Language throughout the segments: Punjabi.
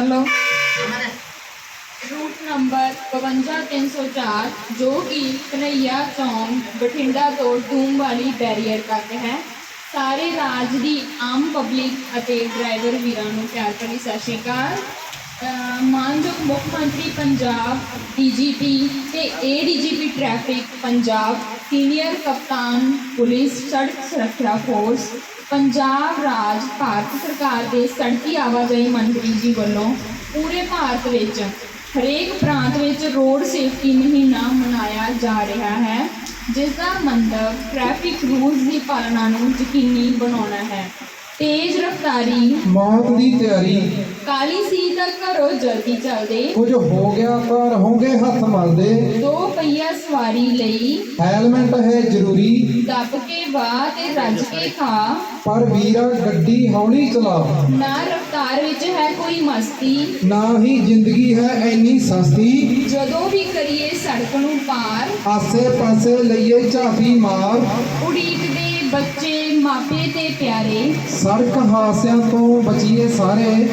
ਹੈਲੋ ਰੂਟ ਨੰਬਰ 52304 ਜੋ ਕਿ ਕਨਈਆ ਚੌਂਕ ਬਠਿੰਡਾ ਤੋਂ ਡੂਮ ਵਾਲੀ ਬੈਰੀਅਰ ਤੱਕ ਹੈ ਸਾਰੇ ਰਾਜ ਦੀ ਆਮ ਪਬਲਿਕ ਅਤੇ ਡਰਾਈਵਰ ਵੀਰਾਂ ਨੂੰ ਪਿਆਰ ਭਰੀ ਸਤਿ ਸ਼੍ਰੀ ਅਕਾਲ ਮਾਨਯੋਗ ਮੁੱਖ ਮੰਤਰੀ ਪੰਜਾਬ ਡੀਜੀਪੀ ਤੇ ਏਡੀਜੀਪੀ ਟ੍ਰੈਫਿਕ ਪੰਜਾਬ ਸੀਨੀਅਰ ਕਪਤਾਨ ਪੁਲਿਸ ਸੜਕ ਸੁਰੱਖਿਆ ਫੋਰਸ ਪੰਜਾਬ ਰਾਜ ਭਾਰਤ ਸਰਕਾਰ ਦੇ ਸੜਕੀ ਆਵਾਜਾਈ ਮੰਤਰੀ ਜੀ ਵੱਲੋਂ ਪੂਰੇ ਭਾਰਤ ਵਿੱਚ, ਹਰੇਕ ਪ੍ਰਾਂਤ ਵਿੱਚ ਰੋਡ ਸੇਫਟੀ ਮਹੀਨਾ ਮਨਾਇਆ ਜਾ ਰਿਹਾ ਹੈ ਜਿਸ ਦਾ ਮੰਤਵ ਟ੍ਰੈਫਿਕ ਰੂਲਸ ਦੀ ਪਾਲਣਾ ਨੂੰ ਯਕੀਨੀ ਬਣਾਉਣਾ ਹੈ। ਤੇਜ਼ ਰਫ਼ਤਾਰੀ। ਮੌਤ ਦੀ ਤਿਆਰੀ। ਕਾਲੀ ਸੀ ਤਾਂ ਘਰੋਂ ਜਲਦੀ ਚੱਲਦੇ। ਕੁਝ ਹੋ ਗਿਆ ਤਾਂ ਰਹੋਗੇ ਹੱਥ ਮਲਦੇ ਦੋ ਪਹੀਆ ਸਵਾਰੀ ਲਈ। ਹੈਲਮਟ ਹੈ ਜ਼ਰੂਰੀ। ਦੱਬ ਕੇ ਵਾਹ ਤੇ ਰੱਜ ਕੇ ਖਾ ਪਰ ਵੀਰਾ ਗੱਡੀ ਹੌਲੀ ਚਲਾ। ਨਾ ਰਫ਼ਤਾਰ ਵਿੱਚ ਹੈ ਕੋਈ ਮਸਤੀ। ਨਾ ਹੀ ਜ਼ਿੰਦਗੀ ਹੈ ਐਨੀ ਸਸਤੀ। ਜਦੋਂ ਵੀ ਕਰੀਏ ਸੜਕ ਨੂੰ ਪਾਰ। ਆਸੇ ਪਾਸੇ ਲਈਏ ਝਾਤੀ ਮਾਰ। ਉਡੀਕਦੇ ਬੱਚੇ ਮਾਪੇ ਤੇ ਪਿਆਰੇ ਸੜਕ ਹਾਦਸਿਆਂ ਤੋਂ ਬਚੀਏ ਸਾਰੇ।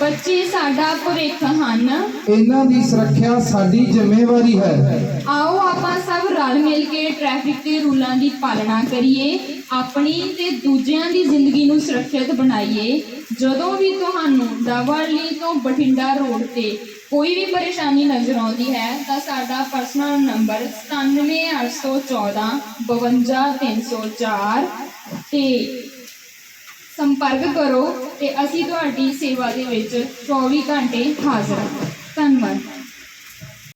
ਬੱਚੇ ਸਾਡਾ ਭਵਿੱਖ ਹਨ। ਇਹਨਾਂ ਦੀ ਸੁਰੱਖਿਆ ਸਾਡੀ ਜ਼ਿੰਮੇਵਾਰੀ ਹੈ। ਆਓ ਆਪਾਂ ਸਭ ਰਲ ਮਿਲ ਕੇ ਟ੍ਰੈਫਿਕ ਦੇ ਰੂਲਾਂ ਦੀ ਪਾਲਣਾ ਕਰੀਏ। ਆਪਣੀ ਤੇ ਦੂਜਿਆਂ ਦੀ ਜ਼ਿੰਦਗੀ ਨੂੰ ਸੁਰੱਖਿਅਤ ਬਣਾਈਏ। ਜਦੋਂ ਵੀ ਤੁਹਾਨੂੰ ਡਾਵਰਲੀ ਤੋਂ ਬਠਿੰਡਾ ਰੋਡ ਤੇ ਕੋਈ ਵੀ ਪਰੇਸ਼ਾਨੀ ਨਜ਼ਰ ਆਉਂਦੀ ਹੈ, ਤਾਂ ਸਾਡਾ ਪਰਸਨਲ ਨੰਬਰ 97814 52304 ਤੇ ਸੰਪਰਕ ਕਰੋ ਤੇ ਅਸੀਂ ਤੁਹਾਡੀ ਸੇਵਾ ਦੇ ਵਿੱਚ 24 ਘੰਟੇ ਹਾਜ਼ਰ ਹਾਂ। ਧੰਨਵਾਦ।